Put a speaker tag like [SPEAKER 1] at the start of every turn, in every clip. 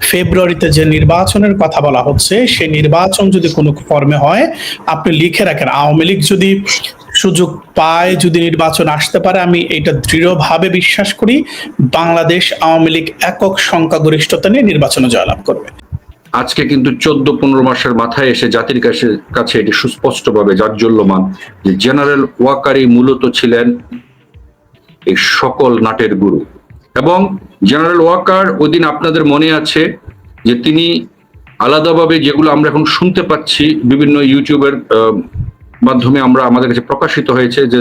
[SPEAKER 1] ফেব্রুয়ারিতে যে নির্বাচনের কথা বলা হচ্ছে, সেই নির্বাচন যদি কোনো ফর্মে হয়, আপনি লিখে রাখেন। আওয়ামী লীগ যদি সুযোগ পায়, যদি নির্বাচন আসতে পারে, আমি এটা দৃঢ়ভাবে বিশ্বাস করি, বাংলাদেশ আওয়ামী লীগ একক সংখ্যাগরিষ্ঠতা নিয়ে নির্বাচনে জয়লাভ করবে।
[SPEAKER 2] আজকে কিন্তু চোদ্দ পনেরো মাসের মাথায় এসে জাতির কাছে কাছে এটি সুস্পষ্টভাবে জাজ্জল্যমান যে, জেনারেল ওয়াকারি মূলত ছিলেন এই সকল নাটের গুরু। এবং জেনারেল ওয়াকার ওই দিন আপনাদের মনে আছে যে তিনি আলাদাভাবে যেগুলো আমরা এখন শুনতে পাচ্ছি বিভিন্ন ইউটিউবের মাধ্যমে আমরা আমাদের কাছে প্রকাশিত হয়েছে যে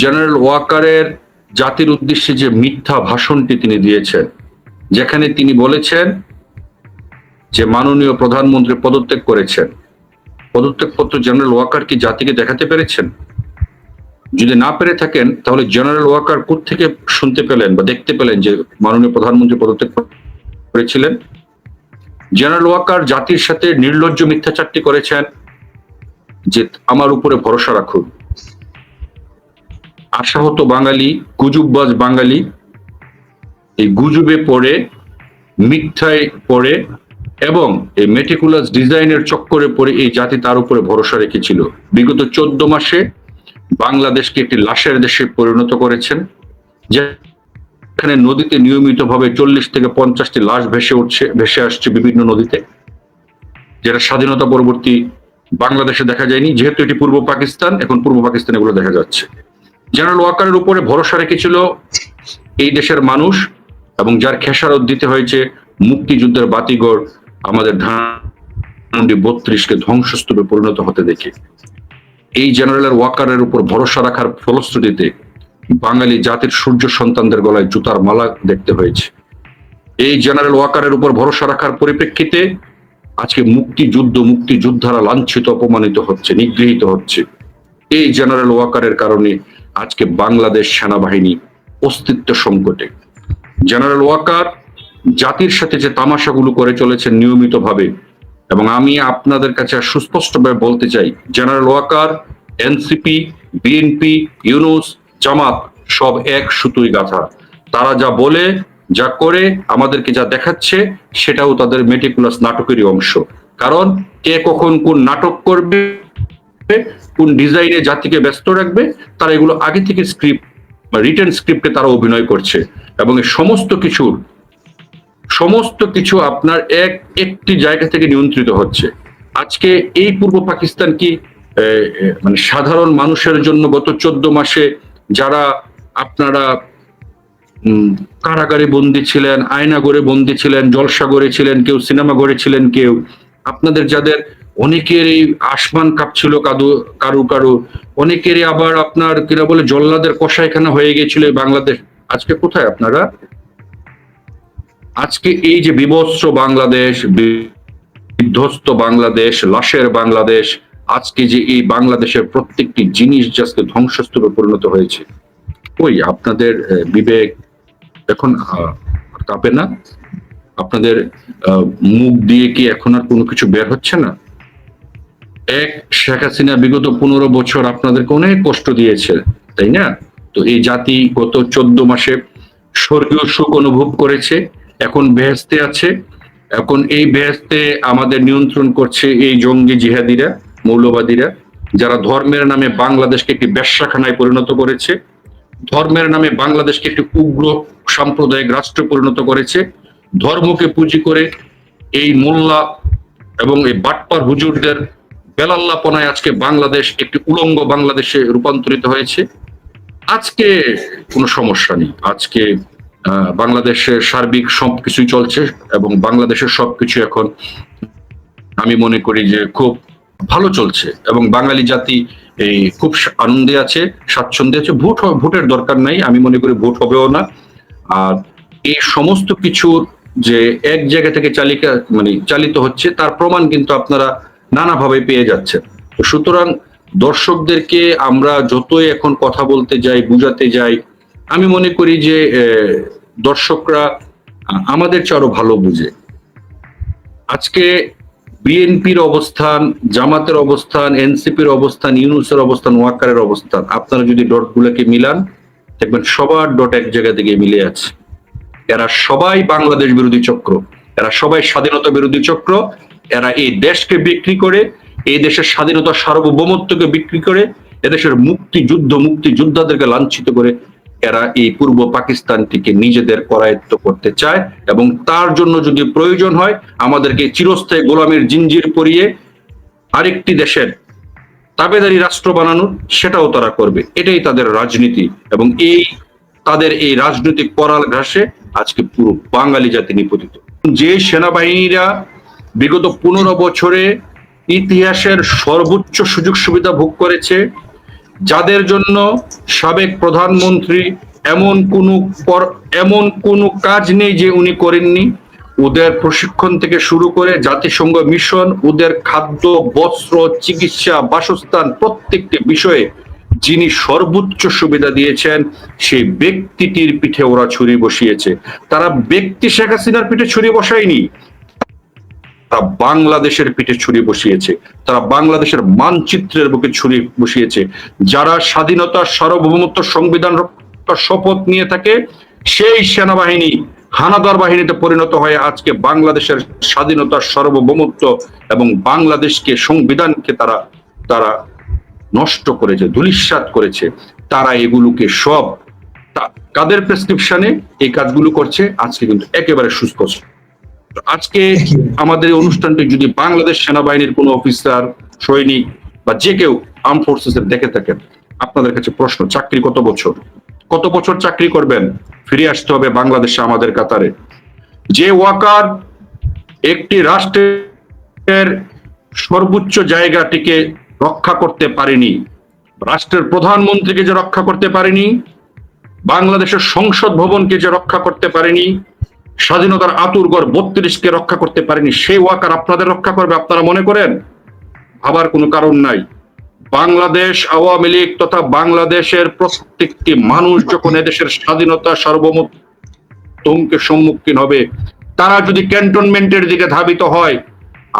[SPEAKER 2] জেনারেল ওয়াকারের জাতির উদ্দেশ্যে যে মিথ্যা ভাষণটি তিনি দিয়েছেন, যেখানে তিনি বলেছেন যে মাননীয় প্রধানমন্ত্রী পদত্যাগ করেছেন। পদত্যাগপত্র জেনারেল ওয়াকার কি জাতিকে দেখাতে পেরেছেন? যদি না পেরে থাকেন, তাহলে জেনারেল ওয়াকার থেকে শুনতে পেলেন বা দেখতে পেলেন যে মাননীয় প্রধানমন্ত্রী পদত্যাগ করেছিলেন? জেনারেল ওয়াকার জাতির সাথে নির্লজ্জ মিথ্যাচারটি করেছেন, যে আমার উপরে ভরসা রাখুন। আশাহত বাঙালি, গুজুববাজ বাঙালি, এই গুজুবে পড়ে, মিথ্যায় পড়ে এবং এই মেটিকুলাস ডিজাইনের চক্করে পড়ে এই জাতি তার উপরে ভরসা রেখেছিল। বিগত চোদ্দ মাসে বাংলাদেশকে একটি লাশের দেশে পরিণত করেছেন, যেখানে নদীতে নিয়মিতভাবে চল্লিশ থেকে পঞ্চাশটি লাশ ভেসে উঠছে, ভেসে আসছে বিভিন্ন নদীতে। যেটা স্বাধীনতা পরবর্তী বাংলাদেশে দেখা যায়নি, যেহেতু এটি পূর্ব পাকিস্তান, এখন পূর্ব পাকিস্তানে এগুলো দেখা যাচ্ছে। জেনারেল ওয়াকারের উপরে ভরসা রেখেছিল এই দেশের মানুষ, এবং যার খেসারত দিতে হয়েছে মুক্তিযুদ্ধের বাতিগড় আমাদের ধানমন্ডি বত্রিশকে ধ্বংসস্তূপে পরিণত হতে দেখে। এই জেনারেলের ওয়াকারের উপর ভরসা রাখার ফলশ্রুতিতে বাঙালি জাতির সূর্য সন্তানদের গলায় জুতার মালা দেখতে হয়েছে। এই জেনারেল ওয়াকারের উপর ভরসা রাখার পরিপ্রেক্ষিতে আজকে মুক্তিযুদ্ধ, মুক্তিযোদ্ধারা লাঞ্ছিত, অপমানিত হচ্ছে, নিগৃহীত হচ্ছে। এই জেনারেল ওয়াকারের কারণে আজকে বাংলাদেশ সেনাবাহিনী অস্তিত্ব সংকটে। জেনারেল ওয়াকার জাতির সাথে যে তামাশাগুলো করে চলেছেন নিয়মিতভাবে, এবং আমি আপনাদের কাছে সুস্পষ্টভাবে বলতে চাই, general Waker NCP, BNP, Yunus, Jamaat সব এক সুতুই গাথা। তারা যা বলে, যা করে, আমাদেরকে যা দেখাচ্ছে, সেটাও তাদের মেটিকুলাস নাটকেরই অংশ। কারণ কে কখন কোন নাটক করবে, কোন ডিজাইনে জাতিকে ব্যস্ত রাখবে, তারা এগুলো আগে থেকে স্ক্রিপ্ট রিটার্ন স্ক্রিপ্টে তারা অভিনয় করছে। এবং সমস্ত কিছুর, সমস্ত কিছু আপনার এক একটি জায়গা থেকে নিয়ন্ত্রিত হচ্ছে। আজকে এই পূর্ব পাকিস্তান কি মানে সাধারণ মানুষের জন্য গত চোদ্দ মাসে যারা আপনারা কারাগারে বন্দী ছিলেন, আয়নাগরে বন্দী ছিলেন, জলসাগরে ছিলেন কেউ সিনেমা ঘরে ছিলেন কেউ, আপনাদের যাদের অনেকেরই আসমান কাঁপছিল কাদু, কারু কারু, অনেকেরই আবার আপনার কিনা বলে জল্লাদের কষাইখানা হয়ে গেছিল বাংলাদেশ। আজকে কোথায় আপনারা? আজকে এই যে বিভৎস বাংলাদেশ বিধ্বস্ত বাংলাদেশ, লাশের বাংলাদেশ আজকে যে এই বাংলাদেশের প্রত্যেকটি জিনিস আজকে ধ্বংসস্তূপে পরিণত হয়েছে ওই আপনাদের বিবেক এখন কাঁপে না? আপনাদের মুখ দিয়ে কি এখন আর কোনো কিছু বের হচ্ছে না? এক, শেখ হাসিনা বিগত পনেরো বছর আপনাদেরকে অনেক কষ্ট দিয়েছে, তাই না? তো এই জাতি গত চোদ্দ মাসে স্বর্গীয় সুখ অনুভব করেছে, এখন বেহেস্তে আছে। এখন এই বেহেস্তে আমাদের নিয়ন্ত্রণ করছে এই জঙ্গি জিহাদিরা। মৌলবাদীরা, যারা ধর্মের নামে বাংলাদেশকে একটি ব্যবসাখানায় পরিণত করেছে, ধর্মের নামে বাংলাদেশকে একটি উগ্র সাম্প্রদায়িক রাষ্ট্রে পরিণত করেছে, ধর্মকে পুঁজি করে এই মোল্লা এবং এই বাটপার হুজুরদের বেলাল্লাপনায় আজকে বাংলাদেশ একটি উলঙ্গ বাংলাদেশে রূপান্তরিত হয়েছে। আজকে কোনো সমস্যা নেই। আজকে বাংলাদেশের সার্বিক সবকিছুই চলছে এবং বাংলাদেশের সবকিছু এখন, আমি মনে করি যে খুব ভালো চলছে এবং বাঙালি জাতি এই খুব আনন্দে আছে, স্বাচ্ছন্দ্যে আছে। ভোট ভোটের দরকার নাই, আমি মনে করি ভোট হবেও না। আর এই সমস্ত কিছুর যে এক জায়গা থেকে চালিকা মানে চালিত হচ্ছে, তার প্রমাণ কিন্তু আপনারা নানাভাবে পেয়ে যাচ্ছেন। সুতরাং দর্শকদেরকে আমরা যতই এখন কথা বলতে যাই, বুঝাতে যাই, আমি মনে করি যে দর্শকরা আমাদের চেয়ে আরও ভালো বুঝে। আজকে বিএনপির অবস্থান, জামাতের অবস্থান এনসিপির অবস্থান, ইউনুসের অবস্থান ওয়াকারের অবস্থান। আপনারা যদি ডট গুলোকে মিলান, দেখবেন সবার ডট এক জায়গা থেকে মিলে আছে। এরা সবাই বাংলাদেশ বিরোধী চক্র। এরা সবাই স্বাধীনতা বিরোধী চক্র। এরা এই দেশকে বিক্রি করে, এই দেশের স্বাধীনতা সার্বভৌমত্বকে বিক্রি করে, এদেশের মুক্তিযুদ্ধ, মুক্তিযোদ্ধাদেরকে লাঞ্ছিত করে এরা এই পূর্ব পাকিস্তানটিকে নিজেদের করায়ত্ত করতে চায় এবং তার জন্য যদি প্রয়োজন হয়, আমাদেরকে চিরস্থায়ী গোলামের জিঞ্জির পরিয়ে আরেকটি দেশের তাবেদারি রাষ্ট্র বানানোর সেটাও তারা করবে। এটাই তাদের রাজনীতি এবং এই তাদের এই রাজনৈতিক করাল ঘাসে আজকে পুরো বাঙালি জাতি নিপতিত। যে সেনাবাহিনীরা বিগত পনেরো বছরে ইতিহাসের সর্বোচ্চ সুযোগ সুবিধা ভোগ করেছে যাদের জন্য সাবেক প্রধানমন্ত্রী এমন কোন এমন কোন কাজ নেই যে উনি করেননি। ওদের প্রশিক্ষণ থেকে শুরু করে জাতিসংঘ মিশন, ওদের খাদ্য, বস্ত্র, চিকিৎসা, বাসস্থান প্রত্যেকটি বিষয়ে যিনি সর্বোচ্চ সুবিধা দিয়েছেন, সেই ব্যক্তিটির পিঠে ওরা ছুরি বসিয়েছে। তারা ব্যক্তি শেখ হাসিনার পিঠে ছুরি বসায়নি তারা বাংলাদেশের পিঠে ছুরি বসিয়েছে, তারা বাংলাদেশের মানচিত্রের বুকে ছুরি বসিয়েছে। যারা স্বাধীনতা, সার্বভৌমত্ব, সংবিধান শপথ নিয়ে থাকে, সেই সেনাবাহিনী হানাদার বাহিনীতে পরিণত হয়ে আজকে বাংলাদেশের স্বাধীনতা, সার্বভৌমত্ব এবং বাংলাদেশকে, সংবিধানকে তারা তারা নষ্ট করেছে ধুলিস্বাত করেছে। তারা এগুলোকে সব কাদের প্রেসক্রিপশনে এই কাজগুলো করছে? আজকে কিন্তু একেবারে সুস্পষ্ট। আজকে আমাদের অনুষ্ঠানটি যদি বাংলাদেশ সেনাবাহিনীর কোনো অফিসার, সৈনিক বা যে কেউ আর্ম ফোর্সেস এর দেখে থাকেন, আপনাদের কাছে প্রশ্ন, চাকরি কত বছর? কত বছর চাকরি করবেন? ফিরে আসতে হবে বাংলাদেশে, আমাদের কাতারে। যে ওয়াকার একটি রাষ্ট্রের সর্বোচ্চ জায়গাটিকে রক্ষা করতে পারেনি, রাষ্ট্রের প্রধানমন্ত্রীকে যে রক্ষা করতে পারেনি, বাংলাদেশের সংসদ ভবনকে যে রক্ষা করতে পারেনি স্বাধীনতার আতুরগড় বত্রিশকে রক্ষা করতে পারেনি সেই ওয়াকার আপনাদের রক্ষা করবে, আপনারা মনে করেন? ভাবার কোনো কারণ নাই। বাংলাদেশ আওয়ামী লীগ তথা বাংলাদেশের প্রত্যেকটি মানুষ যখন এদেশের স্বাধীনতা সার্বভৌমত্বকে সম্মুখীন হবে, তারা যদি ক্যান্টনমেন্টের দিকে ধাবিত হয়,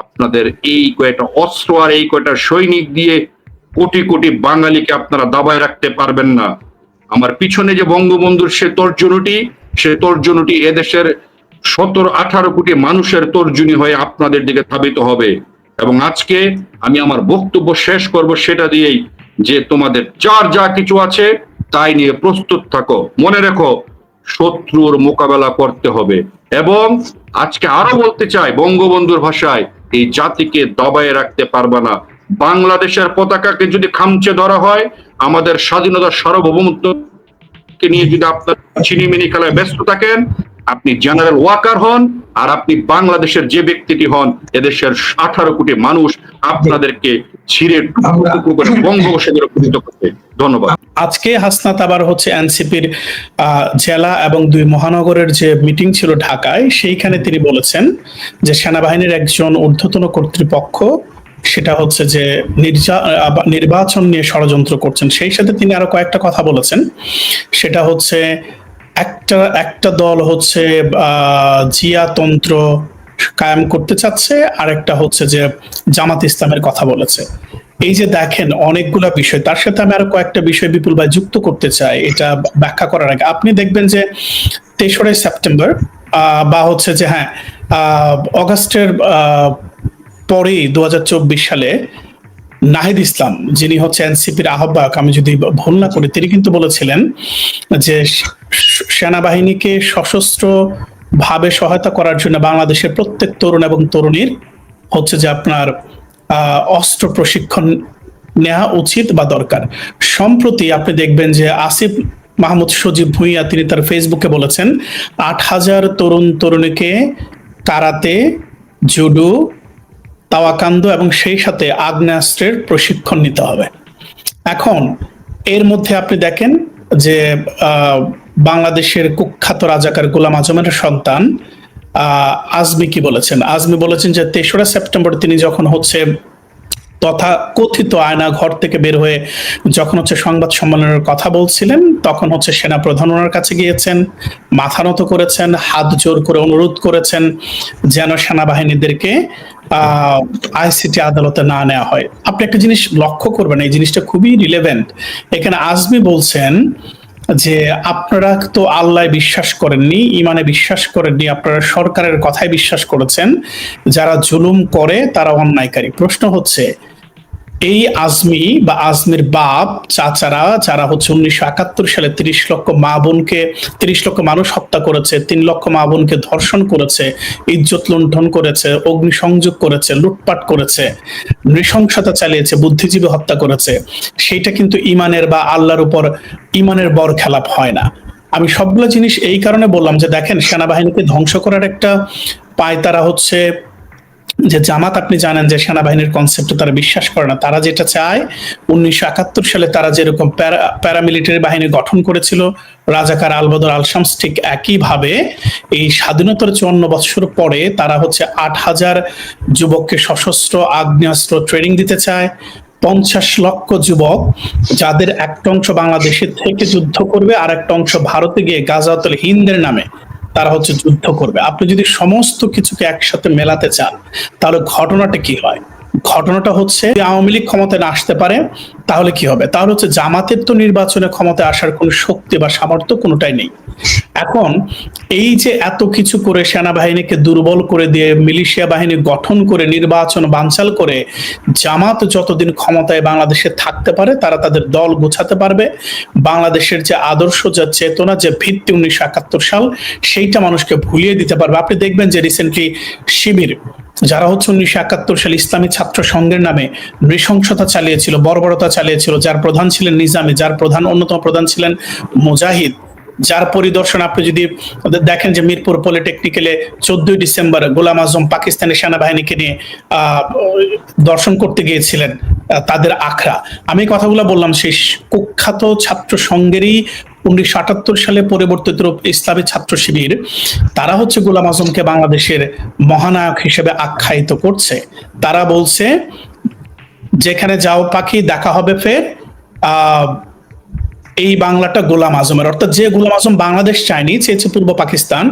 [SPEAKER 2] আপনাদের এই কয়টা অস্ত্র আর এই কয়টা সৈনিক দিয়ে কোটি কোটি বাঙালিকে আপনারা দাবায় রাখতে পারবেন না। আমার পিছনে যে বঙ্গবন্ধুর সে তর্জনীটি সে তর্জনীটি এদেশের সতেরো, আঠারো কোটি মানুষের তর্জনী হয়ে আপনাদের দিকে ধাবিত হবে। এবং আজকে আমি আমার বক্তব্য শেষ করব সেটা দিয়েই যে তোমাদের যার যা কিছু আছে তাই নিয়ে প্রস্তুত থাকো। মনে রেখো, শত্রুর মোকাবেলা করতে হবে। এবং আজকে আরও বলতে চাই, বঙ্গবন্ধুর ভাষায়, এই জাতিকে দবায়ে রাখতে পারবে না। বাংলাদেশের পতাকাকে যদি খামচে ধরা হয়, আমাদের স্বাধীনতা সার্বভৌমত্ব কে নিয়ে যদি আপনার চিনিমিনি খেলায় ব্যস্ত থাকেন, আপনি জেনারেল ওয়াকার হন আর আপনি বাংলাদেশের যে ব্যক্তিটি হন, এদেশের আঠারো কোটি মানুষ আপনাদেরকে ছিঁড়ে টুকরো করে বঙ্গোপসাগরে করবে। ধন্যবাদ।
[SPEAKER 1] আজকে হাসনাত আবার হচ্ছে এনসিপির জেলা এবং দুই মহানগরের যে মিটিং ছিল ঢাকায়, সেইখানে তিনি বলেছেন যে সেনাবাহিনীর একজন ঊর্ধ্বতন কর্তৃপক্ষ সেটা হচ্ছে যে নির্বাচন নিয়ে ষড়যন্ত্র করছেন। সেই সাথে তিনি আরও কয়েকটা কথা বলেছেন। সেটা হচ্ছে একটা একটা দল হচ্ছে জিয়াতন্ত্র কায়েম করতে চাচ্ছে আর একটা হচ্ছে যে জামাত ইসলামের কথা বলেছে। এই যে দেখেন অনেকগুলা বিষয়, তার সাথে আমি আরও কয়েকটা বিষয় বিপুল ভাই যুক্ত করতে চাই, এটা ব্যাখ্যা করার আগে। আপনি দেখবেন যে তেসরাই সেপ্টেম্বর বা হচ্ছে যে হ্যাঁ অগাস্টের পরেই দু হাজার চব্বিশ সালে নাহিদ ইসলাম, যিনি হচ্ছে এনসিপির আহ্বায়ক, আমি যদি ভুল না করি, তিনি কিন্তু বলেছিলেন যে সেনাবাহিনীকে সশস্ত্র ভাবে সহায়তা করার জন্য বাংলাদেশের প্রত্যেক তরুণ এবং তরুণীর হচ্ছে যে আপনার অস্ত্র প্রশিক্ষণ নেওয়া উচিত বা দরকার। সম্প্রতি আপনি দেখবেন যে আসিফ মাহমুদ সজীব ভুঁইয়া, তিনি তার ফেসবুকে বলেছেন, আট হাজার তরুণ তরুণীকে কারাতে, জুডো তাওয়াকান্দ এবং সেই সাথে আগ্নেয়াস্ত্রের প্রশিক্ষণ নিতে হবে। এখন, এর মধ্যে আপনি দেখেন যে বাংলাদেশের কুখ্যাত রাজাকার গোলাম আজমের সন্তান আজমি কি বলেছেন? আজমি বলেছেন যে, তেসরা সেপ্টেম্বর তিনি যখন হচ্ছে তথা কথিত আয়না ঘর থেকে বের হয়ে যখন হচ্ছে সংবাদ সম্মেলনের কথা বলছিলেন, তখন হচ্ছে সেনা প্রধান ওনার কাছে গিয়েছেন, মাথা নত করেছেন, হাত জোর করে অনুরোধ করেছেন যেন সেনাবাহিনীদেরকে আইসিটি আদালতে না নেওয়া হয়। আপনি একটা জিনিস লক্ষ্য করবেন, এই জিনিসটা খুবই রিলেভেন্ট এখানে আজমি বলছেন যে, আপনারা তো আল্লাহ বিশ্বাস করেননি ইমানে বিশ্বাস করেননি, আপনারা সরকারের কথায় বিশ্বাস করেছেন, যারা জুলুম করে তারা অন্যায়কারী। প্রশ্ন হচ্ছে এই আজমি বা আজমির বাপ, চাচারা, যারা হচ্ছে উনিশশো একাত্তর সালে তিরিশ লক্ষ মা বোনকে, তিরিশ লক্ষ মানুষ হত্যা করেছে, তিন লক্ষ মা বোনকে ধর্ষণ করেছে, ইজ্জত লুণ্ঠন করেছে, অগ্নিসংযোগ করেছে, লুটপাট করেছে, নৃশংসতা চালিয়েছে, বুদ্ধিজীবী হত্যা করেছে, সেইটা কিন্তু ইমানের বা আল্লাহর উপর ইমানের বর খেলাপ হয় না। আমি সবগুলো জিনিস এই কারণে বললাম যে দেখেন, সেনাবাহিনীকে ধ্বংস করার একটা পায় তারা হচ্ছে যে জামাত, আপনি জানেন যে সেনাবাহিনীর কনসেপ্টে তারা বিশ্বাস করে না। তারা যেটা চায়, উনিশশো একাত্তর সালে তারা যেরকম প্যারামিলিটারি বাহিনী গঠন করেছিল, রাজাকার আলবদর আলশামস ঠিক একইভাবে এই স্বাধীনতার চুয়ান্ন বছর পরে তারা হচ্ছে আট হাজার যুবককে সশস্ত্র, আগ্নেয়াস্ত্র ট্রেনিং দিতে চায়। পঞ্চাশ লক্ষ যুবক, যাদের একটা অংশ বাংলাদেশের থেকে যুদ্ধ করবে আর একটা অংশ ভারতে গিয়ে গাজাতুল হিন্দের নামে তারা হচ্ছে যুদ্ধ করবে। আপনি যদি সমস্ত কিছুকে একসাথে মেলাতে চান, তাহলে ঘটনাটা কি হয়? ঘটনাটা হচ্ছে আওয়ামী লীগ ক্ষমতায় না আসতে পারে, তাহলে কি হবে? তাহলে হচ্ছে জামাতের তো নির্বাচনে ক্ষমতায় আসার কোনো শক্তি বা সামর্থ্য কোনোটাই নেই। এখন এই যে এত কিছু করে সেনাবাহিনীকে দুর্বল করে দিয়ে, মিলিশিয়া বাহিনী গঠন করে, নির্বাচন বানচাল করে, জামাত যতদিন ক্ষমতায় বাংলাদেশে থাকতে পারে, তারা তাদের দল গোছাতে পারবে। বাংলাদেশের যে আদর্শ, যা চেতনা, যে ভিত্তি উনিশশো একাত্তর সাল, সেইটা মানুষকে ভুলিয়ে দিতে পারবে। আপনি দেখবেন যে রিসেন্টলি শিবির, যারা হচ্ছে উনিশশো একাত্তর সালে ইসলামী ছাত্র সংঘের নামে নৃশংসতা চালিয়েছিল, বর্বরতা চালিয়েছিল। যার প্রধান ছিলেন নিজামে, যার প্রধান, অন্যতম প্রধান ছিলেন মুজাহিদ। যার পরিদর্শন আপনি যদি দেখেন যে মিরপুর পলিটেকনিক্যালে চোদ্দই ডিসেম্বর গোলাম আজম পাকিস্তানি সেনাবাহিনীকে নিয়ে দর্শন করতে গিয়েছিলেন তাদের আখড়া। আমি কথাগুলো বললাম, সেই কুখ্যাত ছাত্র সংঘেরই উনিশশো আটাত্তর সালে পরিবর্তিত রূপ ইসলামী ছাত্র শিবির, তারা হচ্ছে গোলাম আজমকে বাংলাদেশের মহানায়ক হিসেবে আখ্যায়িত করছে। তারা বলছে, যেখানে যাও পাখি, দেখা হবে ফের। এই বাংলাটা গোলাম আজমের। অর্থাৎ যে গোলাম আজম বাংলাদেশ চায়নি চেয়েছে পূর্ব পাকিস্তান।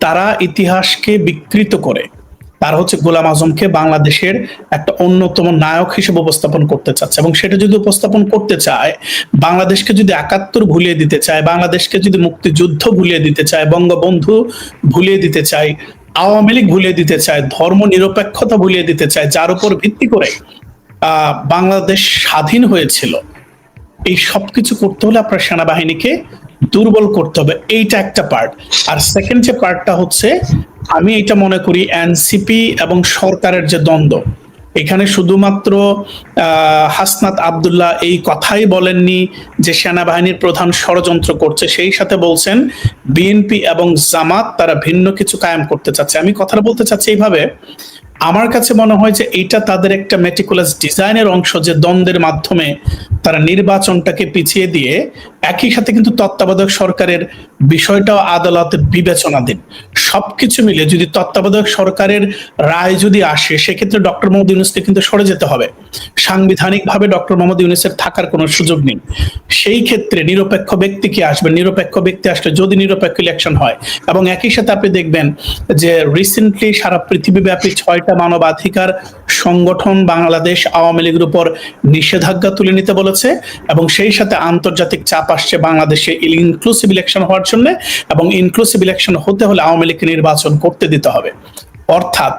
[SPEAKER 1] তারা ইতিহাসকে বিকৃত করে। তারা হচ্ছে গোলাম আজমকে বাংলাদেশের একটা অন্যতম নায়ক হিসেবে উপস্থাপন করতে চাচ্ছে। এবং সেটা যদি উপস্থাপন করতে চায়, বাংলাদেশকে যদি একাত্তর ভুলিয়ে দিতে চায়, বাংলাদেশকে যদি মুক্তিযুদ্ধ ভুলিয়ে দিতে চায়, বঙ্গবন্ধু ভুলিয়ে দিতে চায়, আওয়ামী লীগ ভুলিয়ে দিতে চায়, ধর্ম নিরপেক্ষতা ভুলিয়ে দিতে চায়, যার উপর ভিত্তি করে বাংলাদেশ স্বাধীন হয়েছিল, এই সবকিছু করতে হলে আপনার সেনাবাহিনীকে দুর্বল করতে হবে, এইটা একটা পার্ট আর সেকেন্ড যে পার্টটা হচ্ছে, আমি এটা মনে করি এনসিপি এবং সরকারের যে দ্বন্দ্ব। এখানে শুধুমাত্র হাসনাত আবদুল্লাহ এই কথাই বলেননি যে সেনাবাহিনীর প্রধান ষড়যন্ত্র করছে। সেই সাথে বলছেন বিএনপি এবং জামাত তারা ভিন্ন কিছু কায়েম করতে চাচ্ছে। আমি কথাটা বলতে চাচ্ছি এইভাবে, আমার কাছে মনে হয় যে এটা তাদের একটা মেটিকুলাস ডিজাইনের অংশ যে দ্বন্দ্বের মাধ্যমে তারা নির্বাচনটাকে পিছিয়ে দিয়ে একই সাথে কিন্তু তত্ত্বাবধায়ক সরকারের বিষয়টাও আদালতে বিবেচনাধীন সবকিছু মিলে যদি তত্ত্বাবধায়ক সরকারের রায় যদি আসে, সেক্ষেত্রে ডক্টর মোহাম্মদ ইউনুসকে কিন্তু সরে যেতে হবে। সাংবিধানিকভাবে ডক্টর মোহাম্মদ ইউনুসের থাকার কোনো সুযোগ নেই। সেই ক্ষেত্রে নিরপেক্ষ ব্যক্তি কি আসবে নিরপেক্ষ ব্যক্তি আসলে যদি নিরপেক্ষ ইলেকশন হয়, এবং একই সাথে আপনি দেখবেন যে রিসেন্টলি সারা পৃথিবীব্যাপী ছয়টা মানবাধিকার সংগঠন বাংলাদেশ আওয়ামী লীগের উপর নিষেধাজ্ঞা তুলে নিতে বলেছে, এবং সেই সাথে আন্তর্জাতিক চাপ আসছে বাংলাদেশে ইনক্লুসিভ ইলেকশন হওয়ার জন্য এবং ইনক্লুসিভ ইলেকশন হতে হলে আওয়ামী লীগকে নির্বাচন করতে দিতে হবে। অর্থাৎ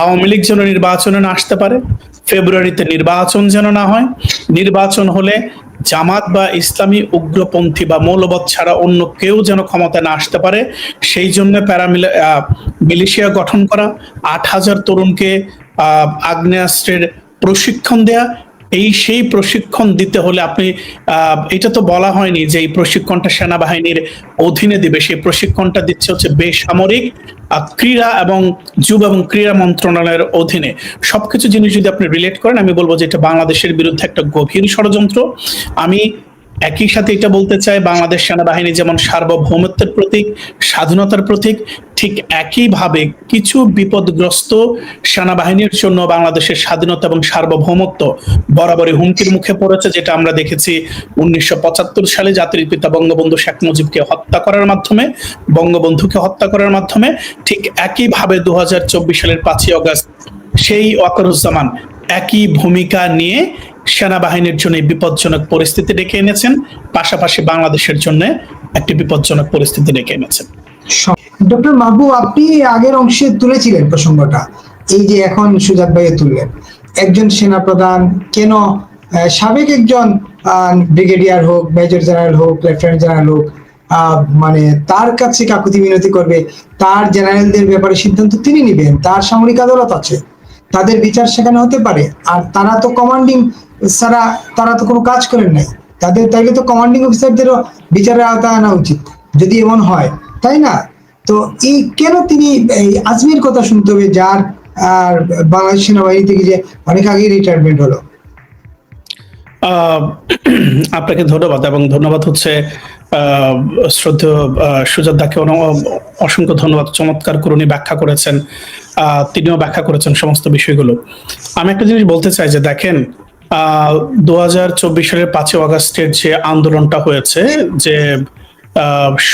[SPEAKER 1] আওয়ামী লীগ যেন নির্বাচনে না আসতে পারে, ফেব্রুয়ারিতে নির্বাচন যেন না হয়, নির্বাচন হলে জামাত বা ইসলামী উগ্রপন্থী বা মৌলবাদ ছাড়া অন্য কেউ যেন ক্ষমতায় না আসতে পারে, সেই জন্য প্যারামিল মিলিশিয়া গঠন করা, আট হাজার তরুণকে আগ্নেয়াস্ত্রের প্রশিক্ষণ দেয়া এই সেই প্রশিক্ষণ দিতে হলে আপনি এটা তো বলা হয়নি যে এই প্রশিক্ষণটা সেনাবাহিনীর অধীনে দিবে। সেই প্রশিক্ষণটা দিচ্ছে হচ্ছে বেসামরিক ক্রীড়া এবং যুব এবং ক্রীড়া মন্ত্রণালয়ের অধীনে। সবকিছু জিনিস যদি আপনি রিলেট করেন, আমি বলব যে এটা বাংলাদেশের বিরুদ্ধে একটা গভীর ষড়যন্ত্র। আমি একই সাথে এটা বলতে চাই, বাংলাদেশ সেনাবাহিনী যেমন সার্বভৌমত্বের প্রতীক, স্বাধীনতার প্রতীক, ঠিক একইভাবে কিছু বিপদগ্রস্ত সেনাবাহিনীর জন্য বাংলাদেশের স্বাধীনতা এবং সার্বভৌমত্ব বরাবরই হুমকির মুখে পড়েছে, যেটা আমরা দেখেছি উনিশশো পঁচাত্তর সালে জাতির পিতা বঙ্গবন্ধু শেখ মুজিবকে হত্যা করার মাধ্যমে, বঙ্গবন্ধুকে হত্যা করার মাধ্যমে, ঠিক একইভাবে দু হাজার চব্বিশ সালের পাঁচই অগস্ট সেই ওয়াকারুজ্জামান একই ভূমিকা নিয়ে সেনাবাহিনীর জন্য বিপজ্জনক পরিস্থিতি ডেকে এনেছেন পাশাপাশি বাংলাদেশের জন্য একটি বিপজ্জনক পরিস্থিতি ডেকে এনেছেন।
[SPEAKER 3] ডক্টর মাহবুব আপনি আগের অংশে তুলেছিলেন প্রসঙ্গটা এই যে এখন সুজাত ভাইয়ে তুললেন। একজন সেনাপ্রধান কেন আহ, সাবেক একজন ব্রিগেডিয়ার হোক মেজর জেনারেল হোক লেফটেন্যান্ট জেনারেল হোক মানে তার কাছে কাকুতি মিনতি করবে তার জেনারেলদের ব্যাপারে সিদ্ধান্ত তিনি নেবেন তার সামরিক আদালত আছে তাদের বিচার সেখানে হতে পারে আর তারা তো কমান্ডিং ছাড়া তারা তো কোনো কাজ করেন নাই। তাদের তাইলে তো কমান্ডিং অফিসারদেরও বিচারের আওতায় আনা উচিত, যদি এমন হয়, তাই না? তো এই কেন তিনি এই আজমির কথা শুনতে হবে, যার আর বাংলাদেশ সেনাবাহিনী থেকে যে অনেক আগেই রিটায়ারমেন্ট হলো?
[SPEAKER 1] আপনাকে ধন্যবাদ এবং ধন্যবাদ হচ্ছে শ্রদ্ধেয় সুজাত দাকে অসংখ্য ধন্যবাদ, চমৎকার করে উনি ব্যাখ্যা করেছেন তিনিও ব্যাখ্যা করেছেন সমস্ত বিষয়গুলো। আমি একটা জিনিস বলতে চাই যে দেখেন দু হাজার চব্বিশ সালের পাঁচই আগস্টের যে আন্দোলনটা হয়েছে, যে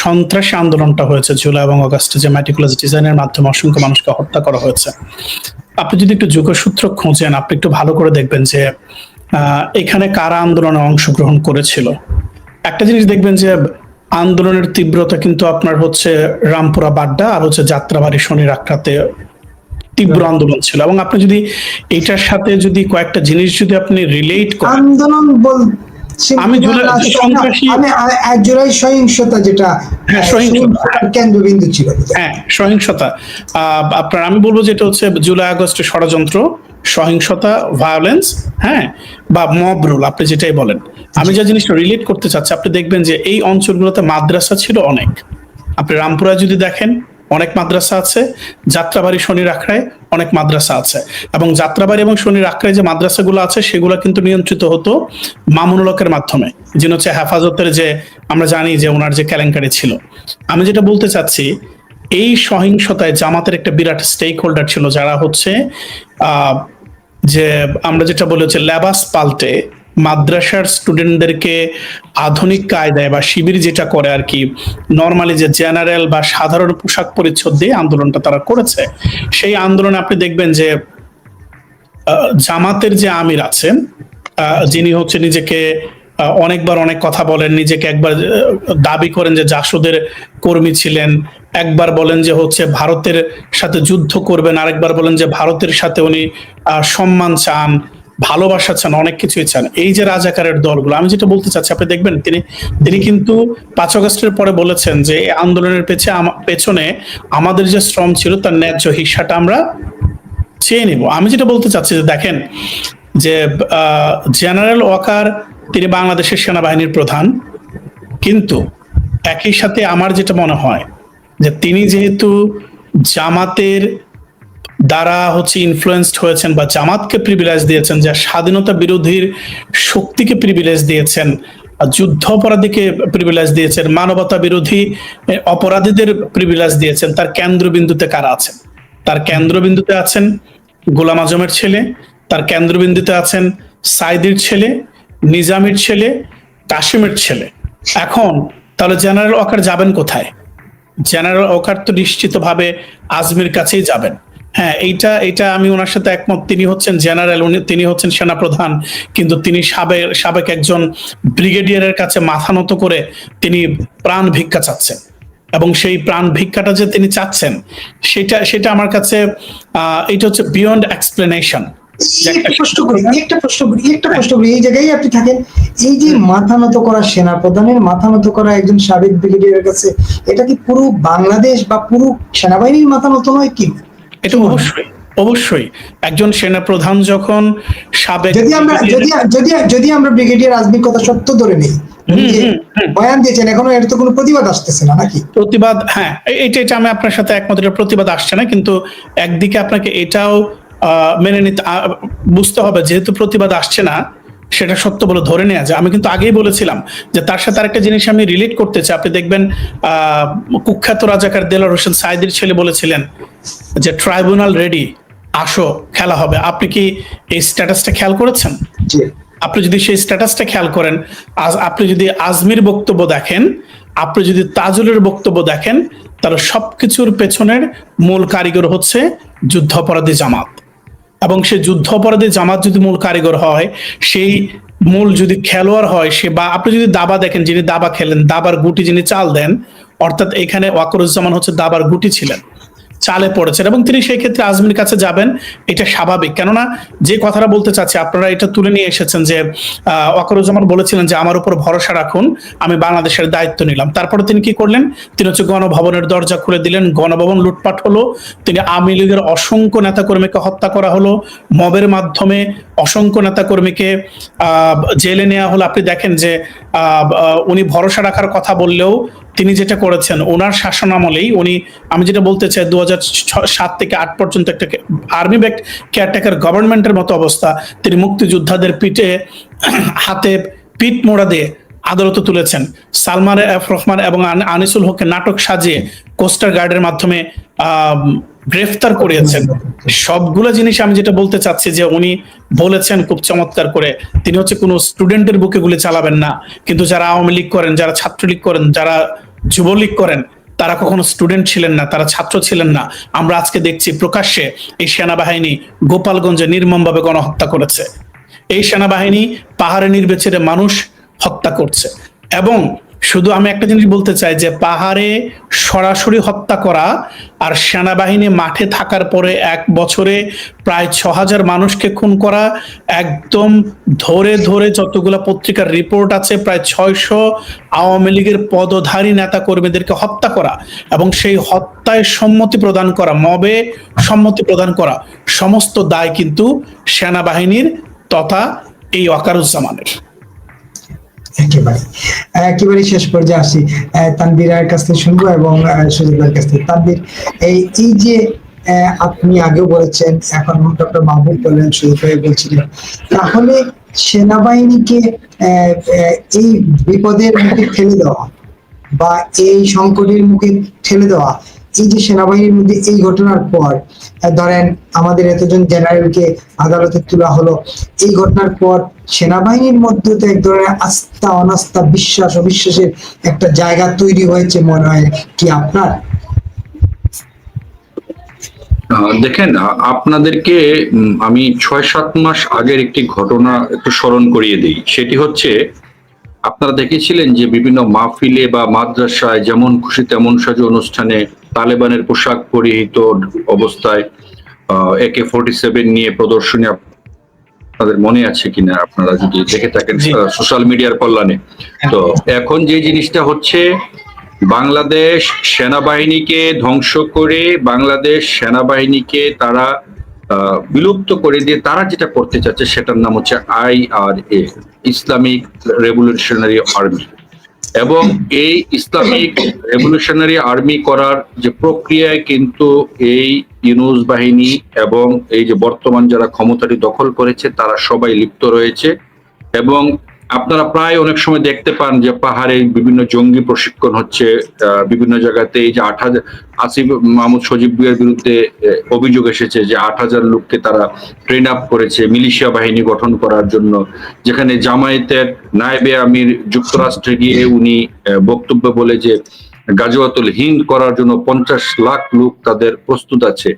[SPEAKER 1] সন্ত্রাসী আন্দোলনটা হয়েছে জুলাই এবং আগস্টে যে ম্যাটিকুলাস ডিজাইনের মাধ্যমে অসংখ্য মানুষকে হত্যা করা হয়েছে। আপনি যদি একটু যোগসূত্র খোঁজেন, আপনি একটু ভালো করে দেখবেন যে এখানে কারা আন্দোলনে অংশগ্রহণ করেছিল। একটা জিনিস দেখবেন যে, আন্দোলনের তীব্রতা কিন্তু আপনার হচ্ছে রামপুরা বাড্ডা আর হচ্ছে যাত্রাবাড়ি শনির আক্রাতে তীব্র আন্দোলন ছিল। এবং আপনি যদি এটার সাথে যদি কয়েকটা জিনিস যদি আপনি রিলেট করেন।
[SPEAKER 3] আন্দোলন বল
[SPEAKER 1] আমি জুলাই- সন্ত্রাসী-
[SPEAKER 3] সহিংসতা যেটা
[SPEAKER 1] হ্যাঁ, সহিংসতা।
[SPEAKER 3] কেন্দ্রবিন্দু ছিল
[SPEAKER 1] হ্যাঁ সহিংসতা। আপনার আমি বলব যেটা হচ্ছে জুলাই আগস্টে ষড়যন্ত্র সহিংসতা ভায়োলেন্স হ্যাঁ বা মব রুল আপনি যেটাই বলেন। আমি যে জিনিসটা রিলেট করতে চাচ্ছি আপনি দেখবেন যে এই অঞ্চলগুলোতে মাদ্রাসা ছিল অনেক। আপনি রামপুরা যদি দেখেন অনেক মাদ্রাসা আছে, যাত্রাবাড়ি শনির আখড়ায় অনেক মাদ্রাসা আছে। এবং যাত্রাবাড়ি এবং শনির আখড়ায় যে মাদ্রাসাগুলো আছে, সেগুলো কিন্তু নিয়ন্ত্রিত হতো মামুনুলকের মাধ্যমে, যিনি হচ্ছে হেফাজতের যে, আমরা জানি যে ওনার যে কেলেঙ্কারি ছিল। আমি যেটা বলতে চাচ্ছি, এই সহিংসতায় জামাতের একটা বিরাট স্টেক হোল্ডার ছিল, যারা হচ্ছে যে আমরা যেটা বলি হচ্ছে ল্যাবাস পাল্টে মাদ্রাসার স্টুডেন্টদেরকে আধুনিক কায়দায় বা শিবির যেটা করে আর কি নর্মালি যে জেনারেল বা সাধারণ পোশাক পরিচ্ছদ দিয়ে আন্দোলনটা তারা করেছে। সেই আন্দোলনে আপনি দেখবেন যে জামাতের যে আমির আছেন যিনি হচ্ছে নিজেকে অনেকবার অনেক কথা বলেন, নিজেকে একবার দাবি করেন যে জাসুদের কর্মী ছিলেন, একবার বলেন যে হচ্ছে ভারতের সাথে যুদ্ধ করবেন, আরেকবার বলেন যে ভারতের সাথে উনি সম্মান চান ভালোবাসা চান, অনেক কিছুই চান। এই যে রাজাকারের দলগুলো, আমি যেটা বলতে চাচ্ছি, আপনি দেখবেন তিনি তিনি কিন্তু পাঁচ অগস্টের পরে বলেছেন যে আন্দোলনের পেছে পেছনে আমাদের যে শ্রম ছিল, তার ন্যায্য হিস্সাটা আমরা চেয়ে নিব। আমি যেটা বলতে চাচ্ছি যে, দেখেন যে জেনারেল ওয়াকার, তিনি বাংলাদেশের সেনাবাহিনীর প্রধান। কিন্তু একই সাথে আমার যেটা মনে হয় যে, তিনি যেহেতু জামাতের দ্বারা হচ্ছে ইনফ্লুয়েসড হয়েছেন বা জামাতকে প্রিভিলেজ দিয়েছেন, যা স্বাধীনতা বিরোধীর শক্তিকে প্রিভিলেজ দিয়েছেন যুদ্ধ অপরাধীকে প্রিভিলেজ দিয়েছেন, মানবতা বিরোধী অপরাধীদের প্রিভিলেজ দিয়েছেন, তার কেন্দ্রবিন্দুতে কারা আছেন? তার কেন্দ্রবিন্দুতে আছেন গোলাম আজমের ছেলে, তার কেন্দ্রবিন্দুতে আছেন সাইদির ছেলে, নিজামের ছেলে, কাশিমের ছেলে। এখন তাহলে জেনারেল ওয়াকার যাবেন কোথায়? জেনারেল ওকার তো নিশ্চিতভাবে আজমির কাছেই যাবেন। হ্যাঁ এইটা এটা আমি ওনার সাথে একমত। তিনি হচ্ছেন জেনারেল, উনি, তিনি হচ্ছেন সেনাপ্রধান, কিন্তু তিনি সাবেক সাবেক একজন ব্রিগেডিয়ারের কাছে মাথা নত করে তিনি প্রাণ ভিক্ষা চাচ্ছেন। এবং সেই প্রাণ ভিক্ষাটা যে তিনি চাচ্ছেন, সেটা সেটা আমার কাছে এটা হচ্ছে বিয়ন্ড এক্সপ্লেনেশন
[SPEAKER 3] এই একটা প্রশ্ন করি একটা প্রশ্ন করি একটা প্রশ্ন করি, এই জায়গায় আপনি থাকেন, এই যে মাথা নত করা সেনা প্রধানের মাথা নত করা একজন সাবেক ব্রিগেডিয়ারের কাছে, এটা কি পুরো বাংলাদেশ বা পুরো সেনাবাহিনীর মাথা নত নয় কি?
[SPEAKER 1] এটা অবশ্যই অবশ্যই। একজন সেনাপ্রধান যখন সাবেক
[SPEAKER 3] যদি আমরা যদি যদি যদি আমরা ব্রিগেডিয়ার আজমির কথা সত্য ধরে নেই। বয়ান দিয়েছেন এখনও এর তো কোনো প্রতিবাদ আসতেছে না নাকি?
[SPEAKER 1] প্রতিবাদ হ্যাঁ এটা এটা আমি আপনার সাথে একমত এটা প্রতিবাদ আসছে না কিন্তু একদিকে আপনাকে এটাও আহ, মেনে নিতে বুঝতে হবে যেহেতু প্রতিবাদ আসছে না সেটা সত্য বলে ধরে নেওয়া যায়। আমি কিন্তু আগেই বলেছিলাম যে তার সাথে আরেকটা জিনিস আমি রিলেট করতে চাই। আপনি দেখবেন কুখ্যাত রাজাকার দেলার হোসেন সাইদির ছেলে বলেছিলেন যে ট্রাইব্যুনাল রেডি আসো খেলা হবে। আপনি কি এই স্ট্যাটাসটা খেয়াল করেছেন? আপনি যদি সেই স্ট্যাটাসটা খেয়াল করেন আজ আপনি যদি আজমির বক্তব্য দেখেন আপনি যদি তাজুলের বক্তব্য দেখেন তাহলে সবকিছুর পেছনের মূল কারিগর হচ্ছে যুদ্ধাপরাধী জামাত। এবং সে যুদ্ধ অপরাধে জামাত যদি মূল কারিগর হয়, সেই মূল যদি খেলোয়াড় হয়, সে বা আপনি যদি দাবা দেখেন, যিনি দাবা খেলেন, দাবার গুটি যিনি চাল দেন, অর্থাৎ এখানে ওয়াকরুজ্জামান হচ্ছে দাবার গুটি ছিলেন। চালে পড়েছেন এবং তিনি সেই ক্ষেত্রে আজমির কাছে যাবেন এটা স্বাভাবিক। কেননা যে কথাটা বলতে চাচ্ছি আপনারা এটা তুলে নিয়ে এসেছেন যে আহ, ওয়াকরুজ্জামান বলেছিলেন যে আমার উপর ভরসা রাখুন আমি বাংলাদেশের দায়িত্ব নিলাম। তারপরে তিনি কি করলেন? তিনি হচ্ছে গণভবনের দরজা খুলে দিলেন গণভবন লুটপাট হলো তিনি আওয়ামী লীগের অসংখ্য নেতাকর্মীকে হত্যা করা হলো মবের মাধ্যমে অসংখ্য নেতাকর্মীকে জেলে নেওয়া হলো। আপনি দেখেন যে উনি ভরসা রাখার কথা বললেও তিনি যেটা করেছেন, ওনার শাসনামলেই উনি, আমি যেটা বলতে চাই দু সাত থেকে আট পর্যন্ত একটা আর্মি ব্যাক কেয়ারটেকার গভর্নমেন্টের মতো অবস্থা, তিনি মুক্তিযোদ্ধাদের পিঠে হাতে পিঠ মোড়া দিয়ে আদালতে তুলেছেন। সালমান এফ রহমান এবং আন- আনিসুল হককে নাটক সাজিয়ে কোস্টার গার্ডের মাধ্যমে গ্রেফতার করিয়েছেন। সবগুলো জিনিস আমি যেটা বলতে চাচ্ছি যে উনি বলেছেন খুব চমৎকার করে। তিনি হচ্ছে কোনো স্টুডেন্টের বুকে গুলি চালাবেন না। কিন্তু যারা আওয়ামী লীগ করেন, যারা ছাত্রলীগ করেন, যারা যুবলীগ করেন, তারা কখনো স্টুডেন্ট ছিলেন না, তারা ছাত্র ছিলেন না। আমরা আজকে দেখছি প্রকাশ্যে এই সেনাবাহিনী গোপালগঞ্জে নির্মমভাবে গণহত্যা করেছে। এই সেনাবাহিনী পাহাড়ে নির্বিচারে মানুষ হত্যা করছে এবং শুধু আমি একটা জিনিস বলতে চাই যে পাহাড়ে সরাসরি হত্যা করা আর সেনাবাহিনী মাঠে থাকার পরে এক বছরে প্রায় ছ হাজার মানুষকে খুন করা, একদম ধরে ধরে যতগুলো পত্রিকার রিপোর্ট আছে, প্রায় ছয়শো আওয়ামী লীগের পদধারী নেতা কর্মীদেরকে হত্যা করা এবং সেই হত্যায় সম্মতি প্রদান করা, মবে সম্মতি প্রদান করা, সমস্ত দায় কিন্তু সেনাবাহিনীর তথা এই ওয়াকারুজ্জামানের।
[SPEAKER 3] একেবারে। একেবারে শেষ পর্যায়ে আসি। রায়ের কাছ থেকে শুনব এবং আহ, কাছ থেকে। তানভীর এই এই যে আপনি আগেও বলেছেন এখন ডক্টর মাহবুব বললেন সুজিত ভাই বলছিলেন তাহলে সেনাবাহিনীকে এই বিপদের মুখে ঠেলে দেওয়া বা এই সংকটের মুখে ঠেলে দেওয়া এই যে সেনাবাহিনীর মধ্যে এই ঘটনার পর ধরেন আমাদের এতজন জেনারেলকে আদালতে তোলা হলো এই ঘটনার পর সেনাবাহিনীর মধ্যে তো এক ধরনের আস্থা, অনাস্থা, বিশ্বাস, অবিশ্বাসের একটা জায়গা তৈরি হয়েছে মনে হয় কি আপনার?
[SPEAKER 2] দেখেন আপনাদেরকে আমি ছয় সাত মাস আগের একটি ঘটনা একটু স্মরণ করিয়ে দিই। সেটি হচ্ছে, আপনারা দেখেছিলেন যে বিভিন্ন মাহফিলে বা মাদ্রাসায় যেমন খুশি তেমন সাজু অনুষ্ঠানে তালেবানের পোশাক পরিহিত অবস্থায় একে ফোর্টি সেভেন নিয়ে প্রদর্শনী আপনাদের মনে আছে কিনা? আপনারা যদি দেখে থাকেন। সোশ্যাল মিডিয়ার কল্যাণে। তো এখন যে জিনিসটা হচ্ছে বাংলাদেশ সেনাবাহিনীকে ধ্বংস করে বাংলাদেশ সেনাবাহিনীকে তারা আহ, বিলুপ্ত করে দিয়ে তারা যেটা করতে চাচ্ছে সেটার নাম হচ্ছে I R A Islamic revolutionary army. এবং এই ইসলামিক রেভলিউশনারি আর্মি করার যে প্রক্রিয়ায় কিন্তু এই ইউনুস বাহিনী এবং এই যে বর্তমান যারা ক্ষমতাটি দখল করেছে, তারা সবাই লিপ্ত রয়েছে এবং আপনারা প্রায় অনেক সময় দেখতে পান যে পাহাড়ে বিভিন্ন জঙ্গি প্রশিক্ষণ হচ্ছে বিভিন্ন জায়গাতে এই যে আট হাজার, আসিফ মাহমুদ সজীব ভুইয়ার বিরুদ্ধে অভিযোগ এসেছে যে আট হাজার লোককে তারা ট্রেন আপ করেছে মিলিশিয়া বাহিনী গঠন করার জন্য, যেখানে জামায়াতের নায়েবে আমির যুক্তরাষ্ট্রে গিয়ে উনি বক্তব্য বলে যে গাজওয়াতুল হিন্দ করার জন্য পঞ্চাশ লাখ লোক তাদের প্রস্তুত আছে।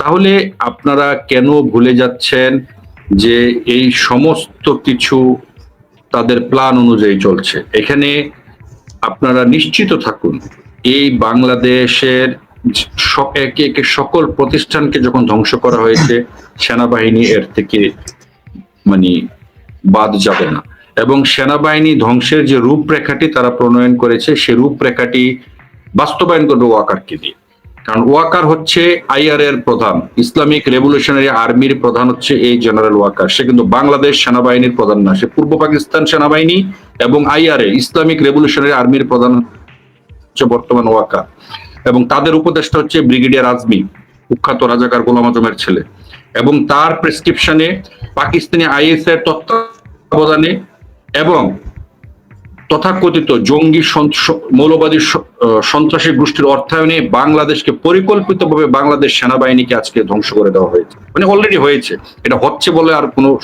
[SPEAKER 2] তাহলে আপনারা কেন ভুলে যাচ্ছেন যে এই সমস্ত কিছু তাদের প্ল্যান অনুযায়ী চলছে। এখানে আপনারা নিশ্চিত থাকুন, এই বাংলাদেশের একে একে সকল প্রতিষ্ঠানকে যখন ধ্বংস করা হয়েছে, সেনাবাহিনী এর থেকে মানে বাদ যাবে না। এবং সেনাবাহিনী ধ্বংসের যে রূপরেখাটি তারা প্রণয়ন করেছে, সেই রূপরেখাটি বাস্তবায়ন করবে ওয়াকারকে দিয়ে। কারণ ওয়াকার হচ্ছে আইআর এর প্রধান, ইসলামিক রেভলিউশনারি আর্মির প্রধান হচ্ছে এই জেনারেল ওয়াকার। সে কিন্তু বাংলাদেশ সেনাবাহিনীর প্রধান না, সে পূর্ব পাকিস্তান সেনাবাহিনী এবং আইআরএ, ইসলামিক রেভলিউশনারি আর্মির প্রধান হচ্ছে বর্তমান ওয়াকার। এবং তাদের উপদেষ্টা হচ্ছে ব্রিগেডিয়ার আজমি, কুখ্যাত রাজাকার গোলাম আজমের ছেলে। এবং তার প্রেসক্রিপশনে পাকিস্তানি আইএস এর তত্ত্বাবধানে এবং তথাকথিত জঙ্গি মৌলবাদী সন্ত্রাসী গোষ্ঠীর অর্থায়নে বাংলাদেশকে পরিকল্পিতভাবে বাংলাদেশ সেনাবাহিনীকে আজকে ধ্বংস করে দেওয়া হয়েছে। মানে অলরেডি হয়েছে। এটা হচ্ছে বলে আর কোনো